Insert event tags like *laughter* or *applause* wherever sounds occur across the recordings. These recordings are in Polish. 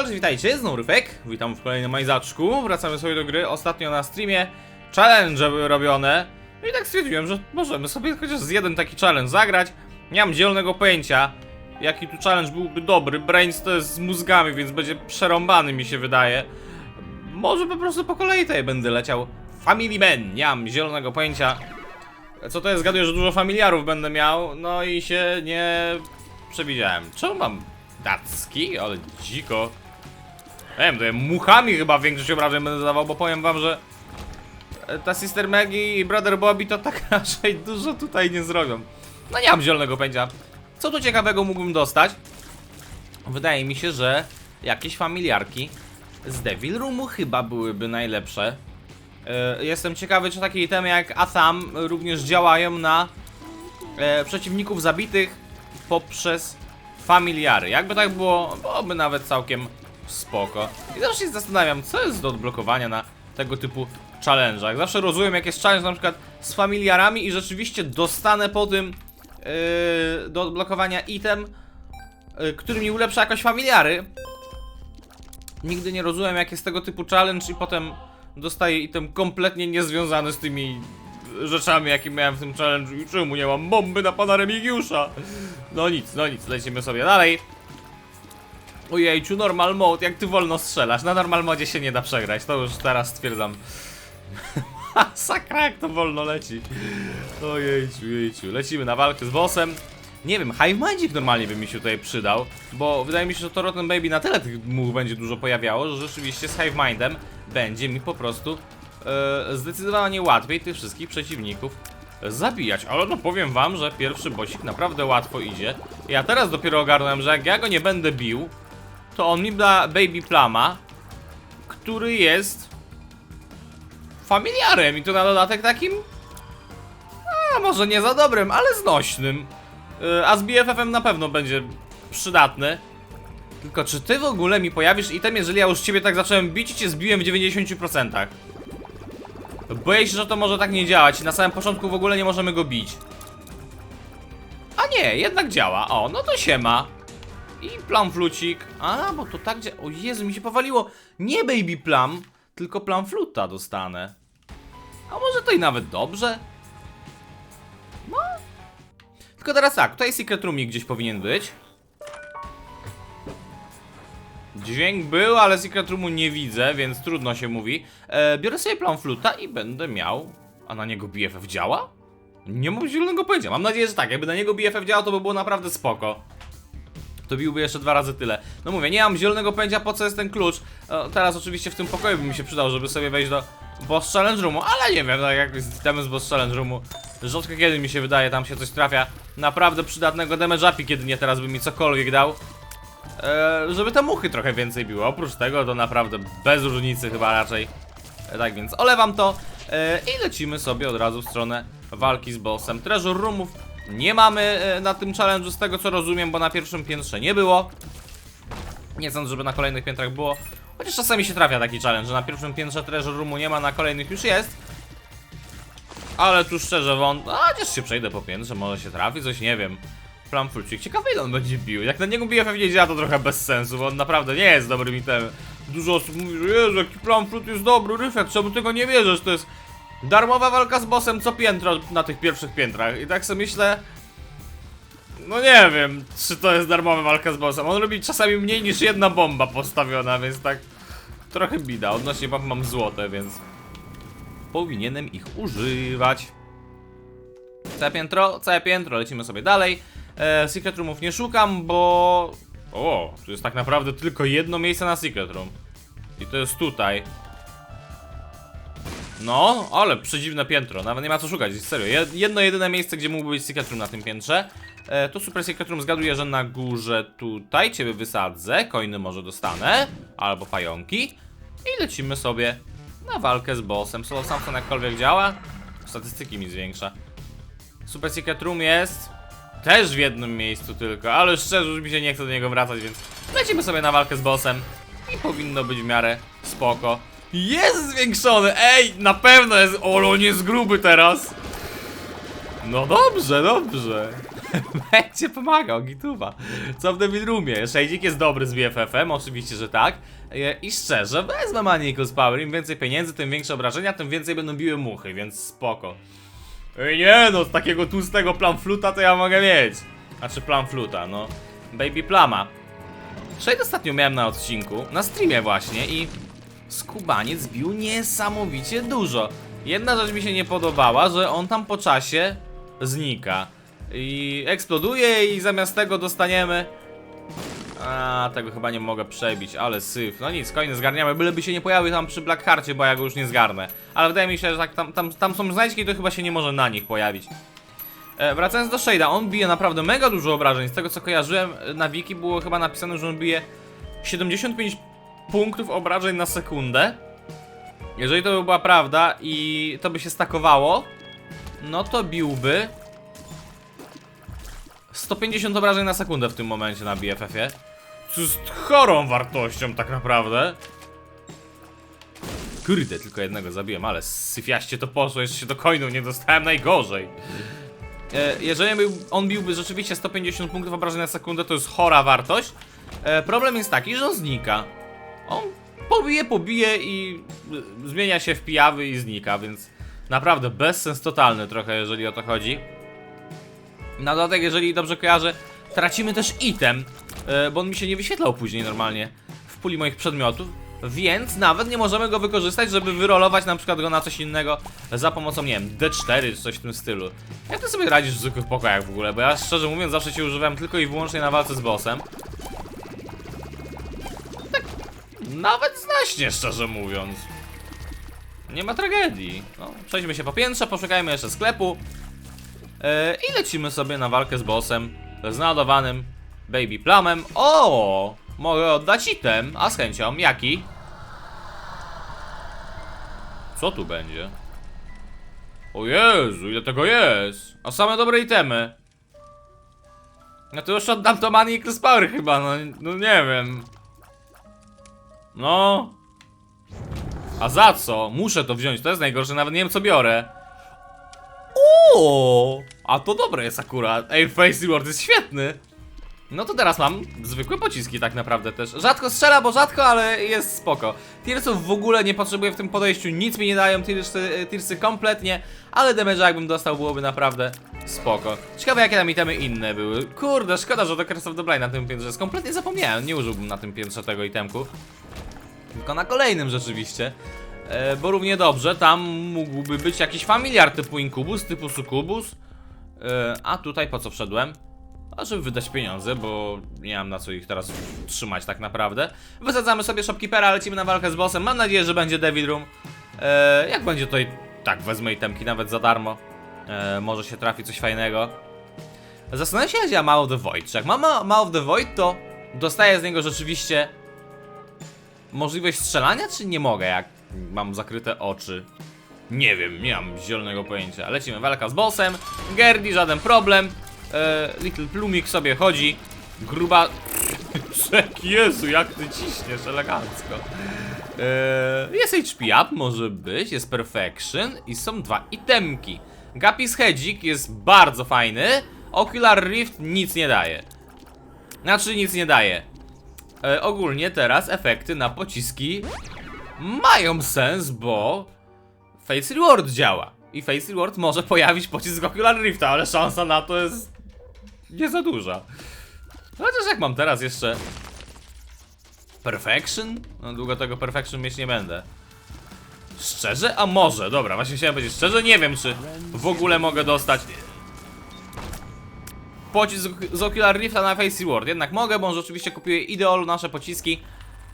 Cześć, witajcie, znowu Ryfek. Witam w kolejnym majzaczku. Wracamy sobie do gry. Ostatnio na streamie challenge były robione. No i tak stwierdziłem, że możemy sobie chociaż z jeden taki challenge zagrać. Nie mam zielonego pojęcia, jaki tu challenge byłby dobry. Brains to jest z mózgami, więc będzie przerąbany mi się wydaje. Może po prostu po kolei tutaj będę leciał. Family Man, nie mam zielonego pojęcia. Co to jest? Zgaduję, że dużo familiarów będę miał, no i się nie przewidziałem. Czemu mam dacki? Ale dziko. Nie wiem, to ja muchami chyba większość obrażeń będę zadawał, bo powiem wam, że e, ta Sister Maggie i Brother Bobby to tak *laughs* raczej dużo tutaj nie zrobią. No nie mam zielonego pędzia. Co tu ciekawego mógłbym dostać? Wydaje mi się, że jakieś familiarki z Devil Roomu chyba byłyby najlepsze. E, Jestem ciekawy, czy takie itemy jak Atham również działają na e, przeciwników zabitych poprzez familiary. Jakby tak było, byłoby nawet całkiem spoko. I zawsze się zastanawiam, co jest do odblokowania na tego typu challenge'ach. Zawsze rozumiem, jak jest challenge na przykład z familiarami i rzeczywiście dostanę po tym e, do odblokowania item, e, który mi ulepsza jakoś familiary. Nigdy nie rozumiem, jak jest tego typu challenge i potem dostaję item kompletnie niezwiązany z tymi rzeczami, jakie miałem w tym challenge'u. I czemu nie mam bomby na pana Remigiusza? No nic, no nic, lecimy sobie dalej. Ojejciu, normal mode, jak ty wolno strzelasz. Na normal modzie się nie da przegrać, to już teraz stwierdzam. *laughs* Masakra, jak to wolno leci. Ojejciu, jejciu. Lecimy na walkę z bossem. Nie wiem, Hive Magic normalnie by mi się tutaj przydał, bo wydaje mi się, że to Rotten Baby na tyle tych much będzie dużo pojawiało, że rzeczywiście z Hive Mindem będzie mi po prostu e, zdecydowanie łatwiej tych wszystkich przeciwników zabijać. Ale no powiem wam, że pierwszy bossik naprawdę łatwo idzie. Ja teraz dopiero ogarnąłem, że jak ja go nie będę bił, to on mi da Baby Plama, który jest familiarem i to na dodatek takim a może nie za dobrym, ale znośnym. Yy, A z BFF-em na pewno będzie przydatny. Tylko czy ty w ogóle mi pojawisz item, jeżeli ja już ciebie tak zacząłem bić i cię zbiłem w 90%? Boję się, że to może tak nie działać i na samym początku w ogóle nie możemy go bić. A nie, jednak działa. O, no to siema. I plum flucik. A, bo to tak dzia... O Jezu, mi się powaliło. Nie baby plum, tylko plum fluta dostanę. A może to i nawet dobrze? No. Tylko teraz tak, tutaj secret roomik gdzieś powinien być. Dźwięk był, ale secret roomu nie widzę, więc trudno się mówi. E, biorę sobie plan fluta i będę miał... A na niego BFF działa? Nie mam zielonego pojęcia. Mam nadzieję, że tak. Jakby na niego BFF działał, to by było naprawdę spoko. To biłby jeszcze dwa razy tyle. No mówię, nie mam zielonego pojęcia po co jest ten klucz. E, teraz oczywiście w tym pokoju by mi się przydał, żeby sobie wejść do boss challenge roomu, ale nie wiem, tak jak z z boss challenge roomu. Rzadko kiedy mi się wydaje, tam się coś trafia. Naprawdę przydatnego damage upi, kiedy nie teraz by mi cokolwiek dał. E, żeby te muchy trochę więcej biło. Oprócz tego to naprawdę bez różnicy chyba raczej. E, tak więc olewam to e, i lecimy sobie od razu w stronę walki z bossem. Treasure roomów nie mamy e, na tym challenge'u z tego co rozumiem, bo na pierwszym piętrze nie było. Nie sądzę, żeby na kolejnych piętrach było. Chociaż czasami się trafia taki challenge, że na pierwszym piętrze treasure roomu nie ma, na kolejnych już jest. Ale tu szczerze wątpię. A chociaż się przejdę po piętrze, może się trafi, coś nie wiem. Plumfrucik, ciekawy ile on będzie bił. Jak na niego BFF nie działa, to trochę bez sensu, bo on naprawdę nie jest dobrym itemem. Dużo osób mówi, że Jezu, jaki Plumfruit jest dobry, Ryfek, czemu tego nie wierzysz? To jest darmowa walka z bossem co piętro na tych pierwszych piętrach. I tak sobie myślę... No nie wiem, czy to jest darmowa walka z bossem. On robi czasami mniej niż jedna bomba postawiona, więc tak... Trochę bida. Odnośnie bomb mam złote, więc... Powinienem ich używać. Całe piętro, całe piętro, lecimy sobie dalej. E, secret roomów nie szukam, bo... O, tu jest tak naprawdę tylko jedno miejsce na secret room. I to jest tutaj. No, ale przedziwne piętro, nawet nie ma co szukać, serio. Jed- Jedno jedyne miejsce, gdzie mógłby być secret room na tym piętrze. E, to super secret room zgaduję, że na górze tutaj ciebie wysadzę, coiny może dostanę, albo pająki. I lecimy sobie na walkę z bossem. Solo Samson jakkolwiek działa, statystyki mi zwiększa. Super Secret Room jest też w jednym miejscu tylko, ale szczerze już mi się nie chce do niego wracać, więc lecimy sobie na walkę z bossem i powinno być w miarę spoko. Jest zwiększony! Ej, na pewno jest... O, on jest gruby teraz! No dobrze, dobrze. *laughs* będzie pomagał, gituwa. Co w Devil Roomie? Shadik jest dobry z BFF-em, oczywiście, że tak. E, I szczerze, wezmę Maniacus Power. Im więcej pieniędzy, tym większe obrażenia, tym więcej będą biły muchy, więc spoko. Ej, nie no, z takiego tłustego plamfluta to ja mogę mieć. Znaczy plamfluta, no. Baby Plama. Shade ostatnio miałem na odcinku, na streamie właśnie i skubaniec bił niesamowicie dużo. Jedna rzecz mi się nie podobała, że on tam po czasie znika. I eksploduje i zamiast tego dostaniemy... A, tego chyba nie mogę przebić, ale syf. No nic, coiny zgarniamy, byleby się nie pojawił tam przy Blackhearcie, bo ja go już nie zgarnę. Ale wydaje mi się, że tak, tam, tam, tam są znajdźki, to chyba się nie może na nich pojawić. E, wracając do Shade'a, on bije naprawdę mega dużo obrażeń. Z tego co kojarzyłem, na wiki było chyba napisane, że on bije 75 punktów obrażeń na sekundę. Jeżeli to by była prawda i to by się stakowało, no to biłby 150 obrażeń na sekundę w tym momencie na BFF-ie. Co jest chorą wartością tak naprawdę. Kurde, tylko jednego zabiłem, ale syfiaście to poszło, jeszcze się do coinu nie dostałem najgorzej. E, jeżeli on biłby rzeczywiście 150 punktów obrażeń na sekundę, to jest chora wartość. E, problem jest taki, że on znika. On pobije, pobije i y, zmienia się w pijawy i znika, więc naprawdę bezsens totalny trochę, jeżeli o to chodzi. Na dodatek, jeżeli dobrze kojarzę, tracimy też item, e, bo on mi się nie wyświetlał później normalnie w puli moich przedmiotów, więc nawet nie możemy go wykorzystać, żeby wyrolować na przykład go na coś innego za pomocą, nie wiem, D4 czy coś w tym stylu. Jak ty sobie radzisz w zwykłych pokojach w ogóle? Bo ja szczerze mówiąc zawsze cię używałem tylko i wyłącznie na walce z bossem. Nawet znacznie szczerze mówiąc. Nie ma tragedii. No, przejdźmy się po piętrze, poszukajmy jeszcze sklepu. E, I lecimy sobie na walkę z bossem z naładowanym Baby Plamem. O! Mogę oddać item, a z chęcią. Jaki? Co tu będzie? O Jezu, ile tego jest! A same dobre itemy. No to już oddam to Money Cross Power chyba, no, no nie wiem. No. A za co? Muszę to wziąć, to jest najgorsze, nawet nie wiem co biorę. O, a to dobre jest akurat. Ej, Face Reward jest świetny. No to teraz mam zwykłe pociski tak naprawdę też. Rzadko strzela, bo rzadko, ale jest spoko. Tearsów w ogóle nie potrzebuję w tym podejściu, nic mi nie dają Tearsy, tearsy kompletnie, ale damage'a jakbym dostał byłoby naprawdę spoko. Ciekawe jakie tam itemy inne były. Kurde, szkoda, że do Curse of the Blind na tym piętrze jest. Kompletnie zapomniałem, nie użyłbym na tym piętrze tego itemku. Tylko na kolejnym rzeczywiście. E, bo równie dobrze tam mógłby być jakiś familiar typu Incubus, typu Succubus. E, a tutaj po co wszedłem? A żeby wydać pieniądze, bo nie mam na co ich teraz trzymać tak naprawdę. Wysadzamy sobie shopkeepera, lecimy na walkę z bossem. Mam nadzieję, że będzie Devil Room. E, jak będzie tutaj, tak wezmę itemki nawet za darmo. E, może się trafi coś fajnego. Zastanawiam się, jak ja ma of the Void. Czy jak mam ma ma of the Void, to dostaję z niego rzeczywiście możliwość strzelania, czy nie mogę, jak mam zakryte oczy? Nie wiem, nie mam zielonego pojęcia. Lecimy, walka z bossem. Gerdi, żaden problem. E, Little Plumik sobie chodzi. Gruba... *laughs* Czek, Jezu, jak ty ciśniesz elegancko. E, jest HP up, może być, jest Perfection i są dwa itemki. Gapis Hedzik jest bardzo fajny. Ocular Rift nic nie daje. Znaczy nic nie daje. E, ogólnie teraz efekty na pociski mają sens, bo Face Reward działa. I Face Reward może pojawić pocisk Ocular Rifta, ale szansa na to jest nie za duża. Chociaż jak mam teraz jeszcze Perfection? No długo tego Perfection mieć nie będę. Szczerze? A może, dobra, właśnie chciałem powiedzieć szczerze, nie wiem czy w ogóle mogę dostać pocisk z Ocular Rifta na Face Reward. Jednak mogę, bo on rzeczywiście kupuje ideolu nasze pociski.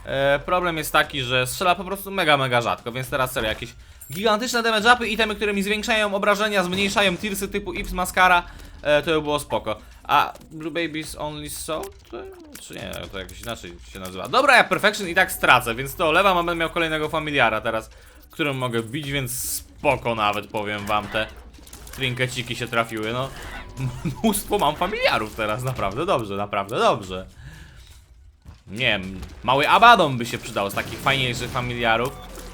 E, problem jest taki, że strzela po prostu mega, mega rzadko, więc teraz serio jakieś gigantyczne damage upy, itemy, które mi zwiększają obrażenia, zmniejszają tirsy typu Ips Mascara, e, to by było spoko. A Blue Babies Only Soul? Czy nie, to jakoś inaczej się nazywa. Dobra, ja Perfection i tak stracę, więc to olewam, a będę miał kolejnego familiara teraz, którym mogę wbić, więc spoko nawet powiem wam te trinkeciki się trafiły, no. Mnóstwo mam familiarów teraz, naprawdę dobrze, naprawdę dobrze. Nie wiem, mały Abaddon by się przydał z takich fajniejszych familiarów.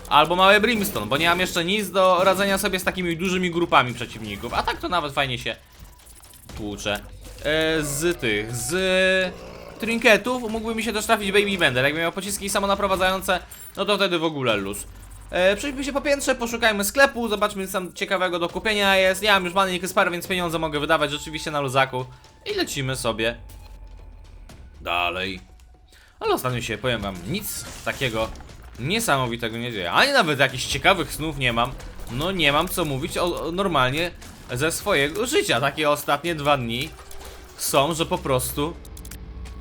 Albo mały Brimstone, bo nie mam jeszcze nic do radzenia sobie z takimi dużymi grupami przeciwników. A tak to nawet fajnie się tłucze. E, z tych, z trinketów mógłby mi się też trafić Baby Bender. Jakbym miał pociski samonaprowadzające, no to wtedy w ogóle luz. E, przejdźmy się po piętrze, poszukajmy sklepu, zobaczmy co tam ciekawego do kupienia jest. Ja mam już Money Spare, więc pieniądze mogę wydawać rzeczywiście na luzaku. I lecimy sobie dalej. Ale ostatnio się, powiem wam, nic takiego niesamowitego nie dzieje. Ani nawet jakichś ciekawych snów nie mam. No nie mam co mówić o, o normalnie ze swojego życia. Takie ostatnie dwa dni są, że po prostu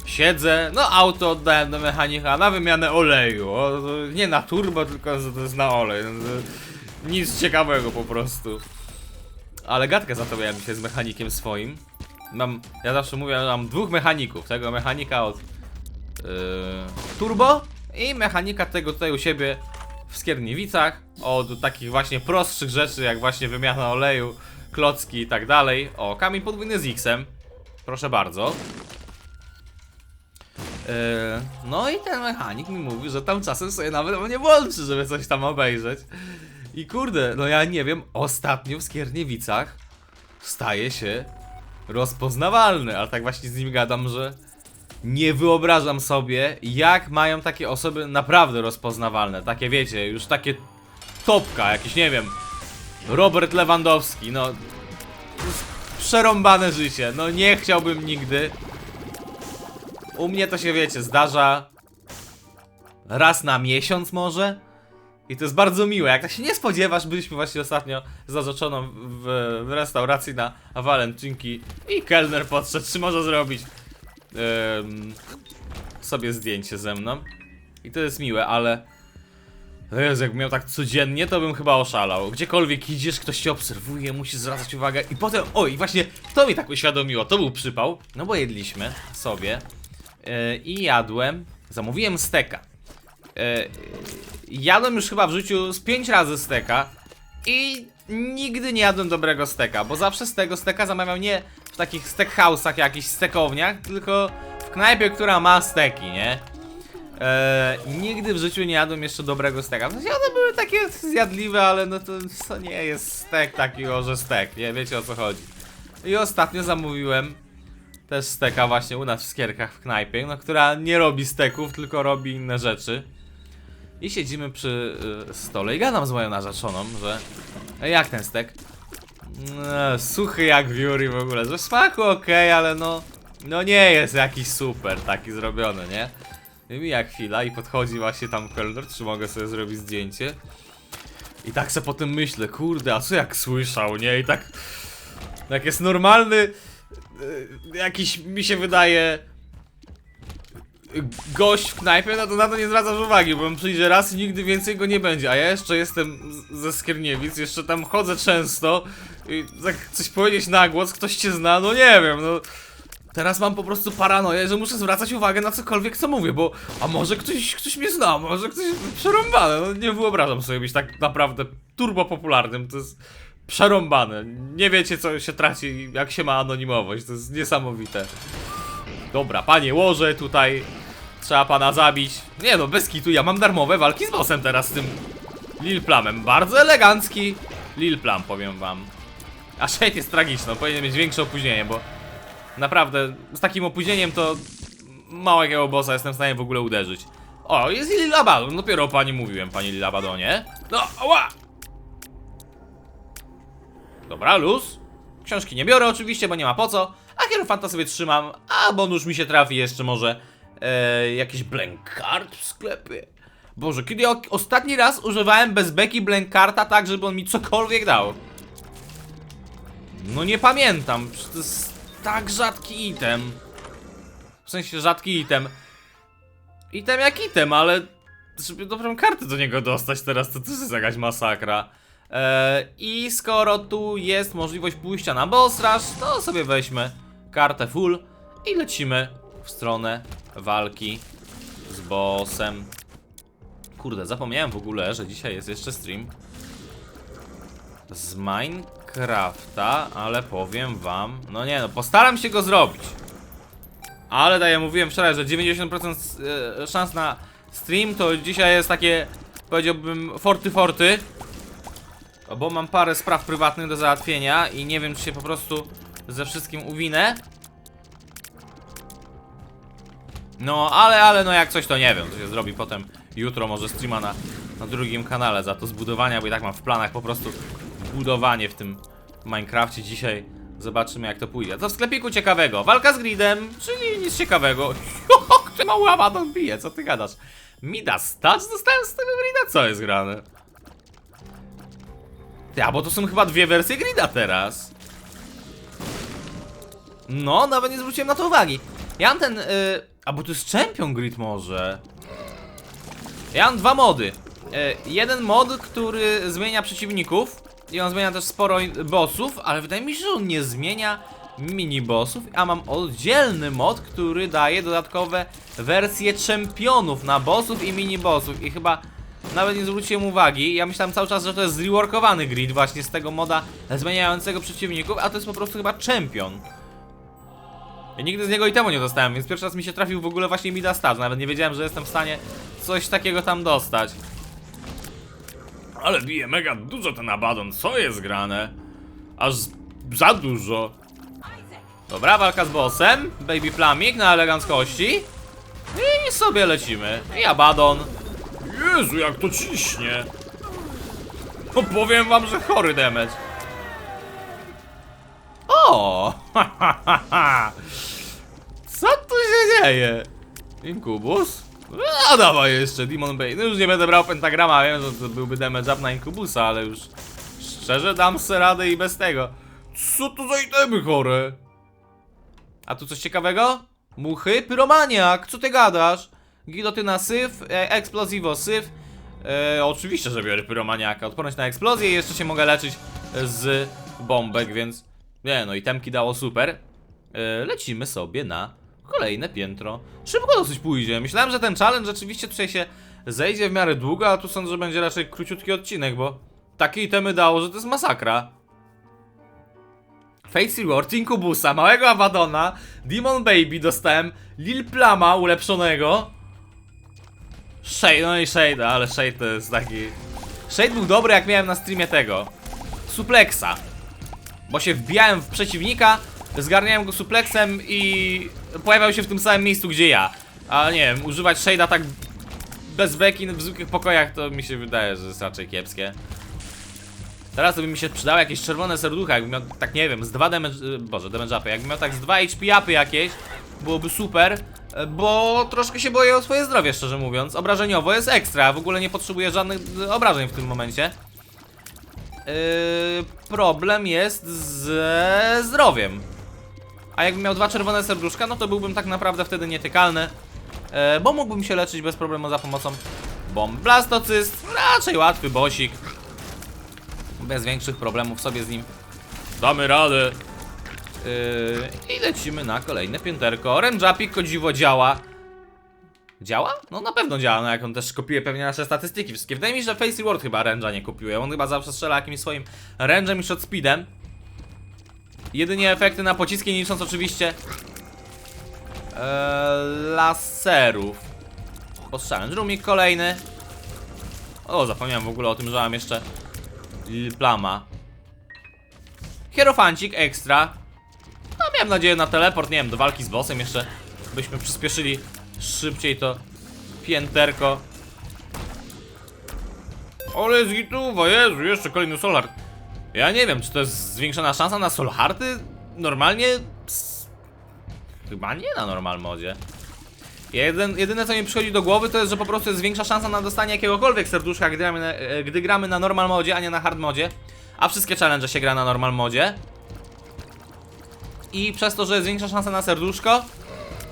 siedzę, no auto oddałem do mechanika na wymianę oleju. O, nie na turbo, tylko jest na olej. Nic ciekawego po prostu. Ale gadkę za to miałem dzisiaj z mechanikiem swoim. Mam, ja zawsze mówię, że mam dwóch mechaników. Tego mechanika od yy, turbo i mechanika tego tutaj u siebie w Skierniewicach. Od takich właśnie prostszych rzeczy, jak właśnie wymiana oleju, klocki i tak dalej. O, kamień podwójny z X-em. Proszę bardzo. Yy, no i ten mechanik mi mówi, że tam czasem sobie nawet nie włączy, żeby coś tam obejrzeć. I kurde, no ja nie wiem, ostatnio w Skierniewicach staje się rozpoznawalny, ale tak właśnie z nim gadam, że nie wyobrażam sobie, jak mają takie osoby naprawdę rozpoznawalne. Takie wiecie, już takie topka, jakiś nie wiem, Robert Lewandowski, no przerąbane życie, no nie chciałbym nigdy. U mnie to się wiecie, zdarza raz na miesiąc może. I to jest bardzo miłe, jak tak się nie spodziewasz, byliśmy właśnie ostatnio z w, w restauracji na walentynki i kelner podszedł, czy może zrobić sobie zdjęcie ze mną. I to jest miłe, ale Jezu, jakbym miał tak codziennie, to bym chyba oszalał. Gdziekolwiek idziesz, ktoś cię obserwuje, musisz zwracać uwagę i potem, oj, właśnie to mi tak uświadomiło, to był przypał, no bo jedliśmy sobie e, i jadłem, zamówiłem steka. E, jadłem już chyba w życiu z 5 razy steka i nigdy nie jadłem dobrego steka, bo zawsze z tego steka zamawiam nie w takich steakhouse'ach, jakichś stekowniach, tylko w knajpie, która ma steki, nie? Eee, nigdy w życiu nie jadłem jeszcze dobrego steka. W sensie one były takie zjadliwe, ale no to, to nie jest stek taki, że stek, nie? Wiecie o co chodzi. I ostatnio zamówiłem też steka właśnie u nas w Skierkach w knajpie, no która nie robi steków, tylko robi inne rzeczy. I siedzimy przy y, stole i gadam z moją narzeczoną, że "E, jak ten stek? Suchy jak wióry w ogóle, że smaku okej, ale no no nie jest jakiś super taki zrobiony, nie? I mija chwila i podchodzi właśnie tam kelner, czy mogę sobie zrobić zdjęcie. I tak se potem myślę, kurde, a co jak słyszał, nie? I tak jak jest normalny jakiś mi się wydaje gość w knajpie, no to na to nie zwracasz uwagi, bo on przyjdzie raz i nigdy więcej go nie będzie, a ja jeszcze jestem ze Skierniewic, jeszcze tam chodzę często i tak coś powiedzieć na głos, ktoś cię zna, no nie wiem, no. Teraz mam po prostu paranoję, że muszę zwracać uwagę na cokolwiek co mówię, bo a może ktoś, ktoś mnie zna, może ktoś przerąbane, no nie wyobrażam sobie być tak naprawdę turbo popularnym, to jest przerąbane. Nie wiecie co się traci, jak się ma anonimowość, to jest niesamowite. Dobra, panie łoże tutaj, trzeba pana zabić. Nie no, bez kitu, ja mam darmowe walki z bossem teraz z tym Lil Plamem, bardzo elegancki Lil Plam, powiem wam. A shade jest tragiczny, powinien mieć większe opóźnienie, bo Naprawdę, z takim opóźnieniem to mało jakiego bossa jestem w stanie w ogóle uderzyć. O, jest Lil Abaddon, dopiero o pani mówiłem, pani Lil Abaddonie. No, ała! Dobra, luz. Książki nie biorę oczywiście, bo nie ma po co. A Hierofanta sobie trzymam, a bonus mi się trafi jeszcze może e, jakiś blank card w sklepie. Boże, kiedy ja ostatni raz używałem bez beki blank carta tak, żeby on mi cokolwiek dał? No nie pamiętam, to jest tak rzadki item. W sensie rzadki item. Item jak item, ale żeby dobrą kartę do niego dostać teraz, to to jest jakaś masakra. Eee, I skoro tu jest możliwość pójścia na boss rush, to sobie weźmy kartę full i lecimy w stronę walki z bossem. Kurde, zapomniałem w ogóle, że dzisiaj jest jeszcze stream z Minecrafta, ale powiem wam, no nie no, postaram się go zrobić. Ale tak jak mówiłem wczoraj, że 90% e, szans na stream to dzisiaj jest takie, powiedziałbym, forty forty. Bo mam parę spraw prywatnych do załatwienia i nie wiem czy się po prostu ze wszystkim uwinę. No, ale, ale, no jak coś to nie wiem, co się zrobi potem jutro, może streama na, na drugim kanale za to zbudowania, bo i tak mam w planach po prostu budowanie w tym Minecrafcie dzisiaj. Zobaczymy jak to pójdzie. To w sklepiku ciekawego. Walka z gridem, czyli nic ciekawego. Ty mały Abaddon bije, co ty gadasz? Mida stać dostałem z tego grida? Co jest grane? Ty, a bo to są chyba dwie wersje grida teraz. No, nawet nie zwróciłem na to uwagi. Ja mam ten. Y, a bo to jest Champion Grid może. Ja mam dwa mody. Y, jeden mod, który zmienia przeciwników. I on zmienia też sporo bossów, ale wydaje mi się, że on nie zmienia mini bossów. A mam oddzielny mod, który daje dodatkowe wersje czempionów na bossów i mini bossów. I chyba nawet nie zwróciłem uwagi. Ja myślałem cały czas, że to jest zreworkowany grid właśnie z tego moda zmieniającego przeciwników, a to jest po prostu chyba czempion. Ja nigdy z niego i temu nie dostałem, więc pierwszy raz mi się trafił w ogóle właśnie Mida Star. Nawet nie wiedziałem, że jestem w stanie coś takiego tam dostać. Ale bije mega dużo ten Abaddon, co jest grane? Aż za dużo. Dobra, walka z bossem. Baby Plamik na eleganckości. I sobie lecimy. I Abaddon. Jezu, jak to ciśnie. No powiem wam, że chory damage. O! ha, ha, ha. Co tu się dzieje? Inkubus? A dawaj jeszcze, Demon Bane. No już nie będę brał pentagrama, wiem, że to byłby damage up na Inkubusa, ale już szczerze dam sobie radę i bez tego. Co to za itemy chore? A tu coś ciekawego? Muchy? Pyromaniak, co ty gadasz? Gilotyna syf, e, eksplosivo syf. E, oczywiście, że biorę pyromaniaka. Odporność na eksplozję i jeszcze się mogę leczyć z bombek, więc... Nie no, itemki dało super. E, lecimy sobie na kolejne piętro. Szybko dosyć pójdzie. Myślałem, że ten challenge rzeczywiście tutaj się zejdzie w miarę długo, a tu sądzę, że będzie raczej króciutki odcinek, bo takie itemy dało, że to jest masakra. Face Reward, Inkubusa, małego Abaddona, Demon Baby dostałem, Lil Plama ulepszonego. Shade, no i Shade, ale Shade to jest taki... Shade był dobry jak miałem na streamie tego. Suplexa. Bo się wbijałem w przeciwnika, zgarniałem go suplexem i pojawiał się w tym samym miejscu gdzie ja. A nie wiem, używać Shade'a tak bez beki w zwykłych pokojach to mi się wydaje, że jest raczej kiepskie. Teraz to by mi się przydało jakieś czerwone serducha, jakbym miał tak nie wiem, z 2 damage, y, boże damage upy, jakbym miał tak z 2 HP upy jakieś, byłoby super, y, bo troszkę się boję o swoje zdrowie, szczerze mówiąc. Obrażeniowo jest ekstra, w ogóle nie potrzebuję żadnych y, obrażeń w tym momencie. Yy, problem jest ze zdrowiem. A jakbym miał dwa czerwone serduszka, no to byłbym tak naprawdę wtedy nietykalny. E, bo mógłbym się leczyć bez problemu za pomocą bomb. Blastocyst, raczej łatwy bosik. Bez większych problemów sobie z nim damy radę. Yy, I lecimy na kolejne pięterko. Rangeapik o dziwo działa. Działa? No na pewno działa, no jak on też kopiuje pewnie nasze statystyki wszystkie. Wydaje mi się, że Face Reward chyba range'a nie kopiuje. On chyba zawsze strzela jakimś swoim range'em i shot speedem. Jedynie efekty na pociski, nie licząc oczywiście Eee, laserów. Postrzałem. Rumik kolejny. O, zapomniałem w ogóle o tym, że mam jeszcze Plama. Hierofancik ekstra. No, miałem nadzieję na teleport, nie wiem, do walki z bossem jeszcze. Byśmy przyspieszyli szybciej to pięterko. Ale jest gituwa, Jezu, jeszcze kolejny Solar. Ja nie wiem, czy to jest zwiększona szansa na Solharty? Normalnie... Ps, chyba nie na normal modzie. Jeden, jedyne co mi przychodzi do głowy to jest, że po prostu jest większa szansa na dostanie jakiegokolwiek serduszka, gdy gramy na, e, gdy gramy na normal modzie, a nie na hard modzie. A wszystkie challenge się gra na normal modzie. I przez to, że jest większa szansa na serduszko,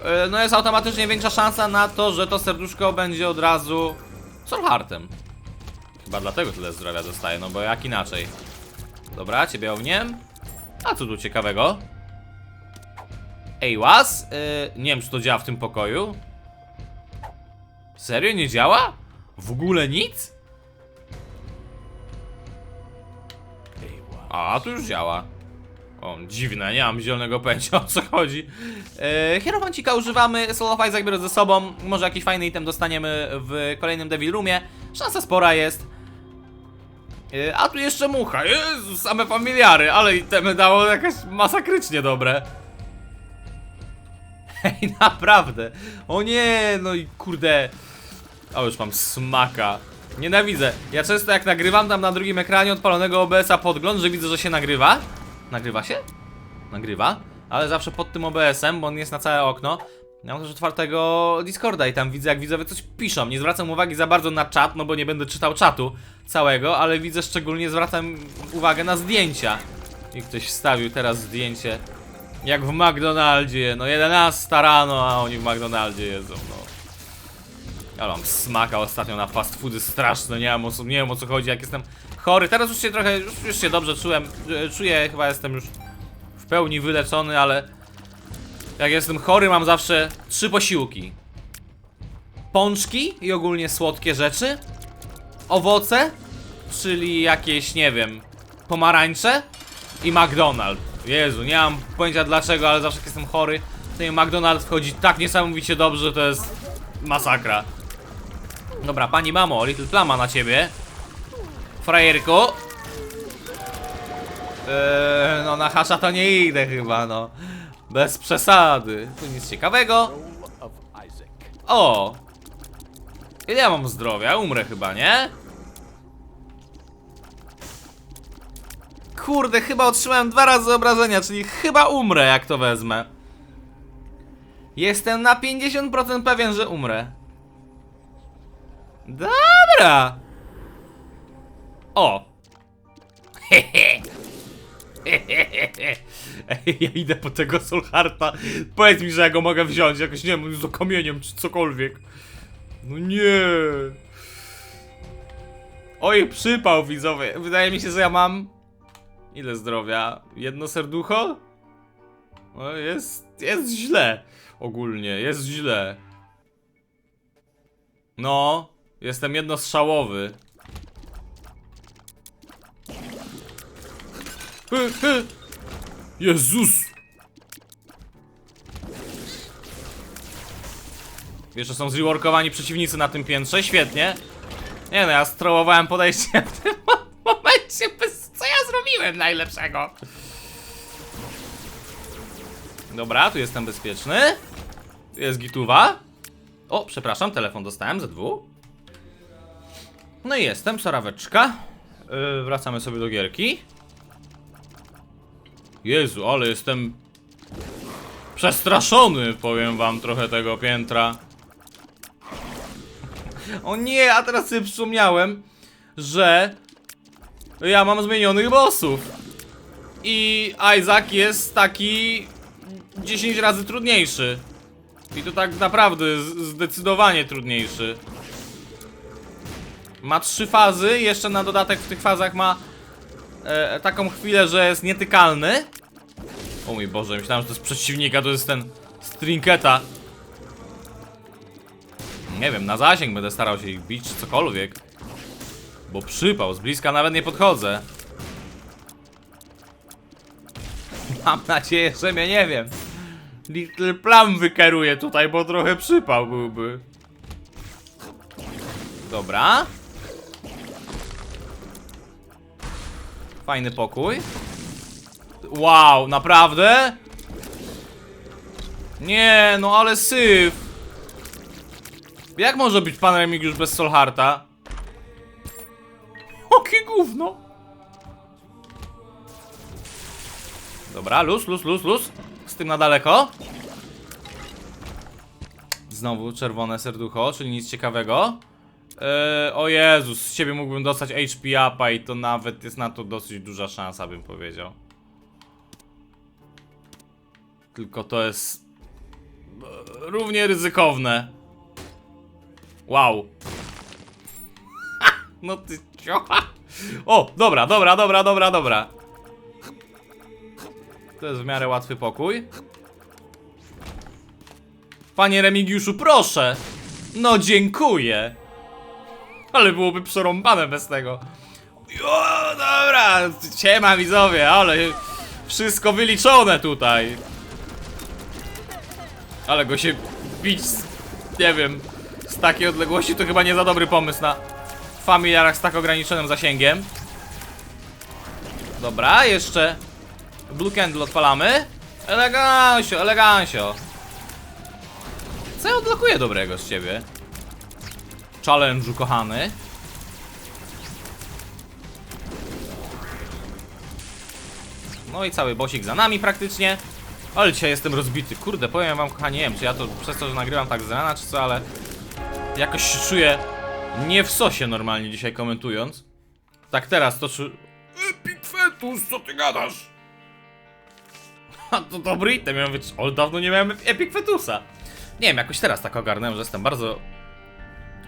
e, no jest automatycznie większa szansa na to, że to serduszko będzie od razu Solhartem. Chyba dlatego tyle zdrowia dostaje, no bo jak inaczej. Dobra, ciebie ogniem. A co tu ciekawego? Ej, was? Yy, nie wiem, czy to działa w tym pokoju. Serio nie działa? W ogóle nic? A, tu już działa. O, dziwne, nie mam zielonego pojęcia *laughs* o co chodzi. Yy, Hierofancika używamy, Soul of Isaac biorę ze sobą. Może jakiś fajny item dostaniemy w kolejnym Devil Roomie. Szansa spora jest. Yy, A tu jeszcze mucha. Jezu, same familiary, ale i temy dało jakaś masakrycznie dobre. *laughs* Hej, naprawdę. O nie, no i kurde. O, już mam smaka. Nienawidzę. Ja często jak nagrywam tam na drugim ekranie odpalonego OBS-a podgląd, że widzę, że się nagrywa. Nagrywa się? Nagrywa. Ale zawsze pod tym OBS-em, bo on jest na całe okno. Ja mam też otwartego Discorda i tam widzę, jak widzowie coś piszą. Nie zwracam uwagi za bardzo na czat, no bo nie będę czytał czatu całego, ale widzę szczególnie, zwracam uwagę na zdjęcia. I ktoś wstawił teraz zdjęcie. Jak w McDonaldzie, no 11 rano, a oni w McDonaldzie jedzą, no. Ja mam smaka ostatnio na fast foody straszne, nie wiem, o nie wiem o co chodzi, jak jestem chory. Teraz już się trochę, już, już się dobrze czułem, e, czuję, chyba jestem już w pełni wyleczony, ale jak jestem chory, mam zawsze trzy posiłki. Pączki i ogólnie słodkie rzeczy. Owoce, czyli jakieś, nie wiem, pomarańcze i McDonald's. Jezu, nie mam pojęcia dlaczego, ale zawsze jak jestem chory, to mi McDonald's wchodzi tak niesamowicie dobrze, że to jest masakra. Dobra, pani mamo, Little Plama na ciebie. Frajerku. Eee, no na hasza to nie idę chyba, no. Bez przesady. Tu nic ciekawego. O! Ile ja mam zdrowia? Umrę chyba, nie? Kurde, chyba otrzymałem dwa razy obrażenia, czyli chyba umrę, jak to wezmę. Jestem na 50% pewien, że umrę. Dobra! O! Hehe! *laughs* Ej, ja idę po tego Solharta. Powiedz mi, że ja go mogę wziąć, jakoś nie wiem, z kamieniem czy cokolwiek. No nie. Oj, przypał widzowie. Wydaje mi się, że ja mam. Ile zdrowia? Jedno serducho? No jest. Jest źle. Ogólnie, jest źle. No, jestem jednostrzałowy. Jezus! Jeszcze są zreworkowani przeciwnicy na tym piętrze, świetnie. Nie no, ja strołowałem podejście w tym *laughs* momencie, bez co ja zrobiłem najlepszego. Dobra, tu jestem bezpieczny. Tu jest gituwa. O, przepraszam, telefon dostałem, ZW. No i jestem, soraweczka. Yy, wracamy sobie do gierki. Jezu, ale jestem przestraszony, powiem wam trochę tego piętra. O nie, a teraz sobie przypomniałem, że ja mam zmienionych bossów. I Isaac jest taki 10 razy trudniejszy. I to tak naprawdę zdecydowanie trudniejszy. Ma trzy fazy, jeszcze na dodatek w tych fazach ma e, taką chwilę, że jest nietykalny. O mój Boże, myślałem, że to jest przeciwnika, to jest ten z Trinketa. Nie wiem, na zasięg będę starał się ich bić, czy cokolwiek. Bo przypał, z bliska nawet nie podchodzę. *laughs* Mam nadzieję, że mnie nie wiem. Little Plum wykeruje tutaj, bo trochę przypał byłby. Dobra. Fajny pokój. Wow, naprawdę? Nie, no ale syf. Jak może być pan Remigiusz bez Solharta? Okie gówno. Dobra, luz, luz, luz, luz. Z tym na daleko. Znowu czerwone serducho, czyli nic ciekawego. Eee, o Jezus, z ciebie mógłbym dostać HP upa i to nawet jest na to dosyć duża szansa, bym powiedział. Tylko to jest e, równie ryzykowne. Wow. *laughs* No ty ciocha. O, dobra, dobra, dobra, dobra, dobra. To jest w miarę łatwy pokój. Panie Remigiuszu, proszę. No dziękuję. Ale byłoby przerąbane bez tego. O, dobra, siema widzowie, ale wszystko wyliczone tutaj. Ale go się bić, z, nie wiem, z takiej odległości to chyba nie za dobry pomysł na familiarach z tak ograniczonym zasięgiem. Dobra, jeszcze Blue Candle odpalamy. Elegancio, elegancio. Co ja odlokuję dobrego z ciebie? Challenge'u, kochany. No i cały bosik za nami praktycznie. Ale dzisiaj jestem rozbity. Kurde, powiem wam, kochani, nie wiem, czy ja to przez to, że nagrywam tak z rana, czy co, ale jakoś się czuję nie w sosie normalnie dzisiaj komentując. Tak teraz to czy... Epic Fetus, co ty gadasz? *laughs* A to dobry item, ja mówię, o, dawno nie miałem Epic Fetusa. Nie wiem, jakoś teraz tak ogarnąłem, że jestem bardzo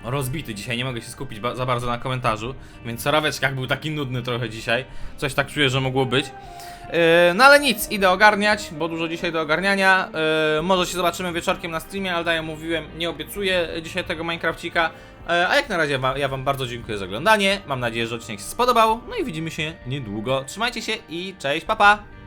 rozbity dzisiaj, nie mogę się skupić ba za bardzo na komentarzu, więc Soraweczkak był taki nudny trochę dzisiaj, coś tak czuję, że mogło być. Yy, no ale nic, idę ogarniać, bo dużo dzisiaj do ogarniania. Yy, może się zobaczymy wieczorkiem na streamie, ale tak jak mówiłem, nie obiecuję dzisiaj tego Minecrafcika. Yy, a jak na razie ja wam bardzo dziękuję za oglądanie, mam nadzieję, że odcinek się spodobał, no i widzimy się niedługo. Trzymajcie się i cześć, papa! Pa.